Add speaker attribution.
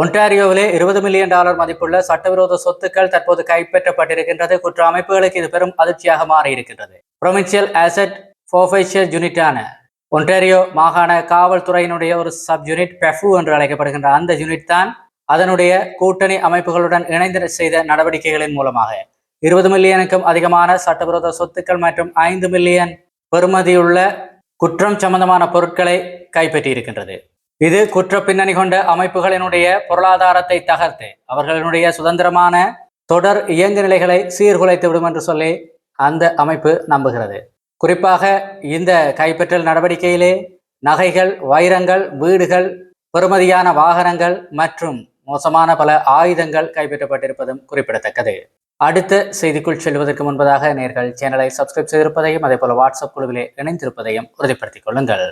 Speaker 1: ஒன்டாரியோவிலே இருபது million dollar மதிப்புள்ள சட்டவிரோத சொத்துக்கள் தற்போது கைப்பற்றப்பட்டிருக்கின்றது. குற்ற அமைப்புகளுக்கு இது பெரும் அதிர்ச்சியாக மாறியிருக்கின்றது. ப்ரொவின்சியல் அசெட் ஃபோஃபைஷியல் யூனிட்டான ஒன்டாரியோ மாகாண காவல்துறையினுடைய ஒரு சப் யூனிட் பெஃபு என்று அழைக்கப்படுகின்ற அந்த யூனிட் தான் அதனுடைய கூட்டணி அமைப்புகளுடன் இணைந்து செய்த நடவடிக்கைகளின் மூலமாக. இருபது மில்லியனுக்கும் அதிகமான சட்டவிரோத சொத்துக்கள் மற்றும் ஐந்து மில்லியன் பெறுமதியுள்ள குற்றம் சம்பந்தமான பொருட்களை கைப்பற்றியிருக்கின்றது. இது குற்ற பின்னணி கொண்ட அமைப்புகளினுடைய பொருளாதாரத்தை தகர்த்து அவர்களினுடைய சுதந்திரமான தொடர் இயங்கு நிலைகளை சீர்குலைத்து விடும் என்று சொல்லி அந்த அமைப்பு நம்புகிறது. குறிப்பாக இந்த கைப்பற்றல் நடவடிக்கையிலே நகைகள் வைரங்கள் வீடுகள் பெறுமதியான வாகனங்கள் மற்றும் மோசமான பல ஆயுதங்கள் கைப்பற்றப்பட்டிருப்பதும் குறிப்பிடத்தக்கது. அடுத்த செய்திக்குள் செல்வதற்கு முன்பதாக நேர்கள் சேனலை சப்ஸ்கிரைப் செய்திருப்பதையும் அதே போல வாட்ஸ்அப் குழுவிலே இணைந்திருப்பதையும் உறுதிப்படுத்திக் கொள்ளுங்கள்.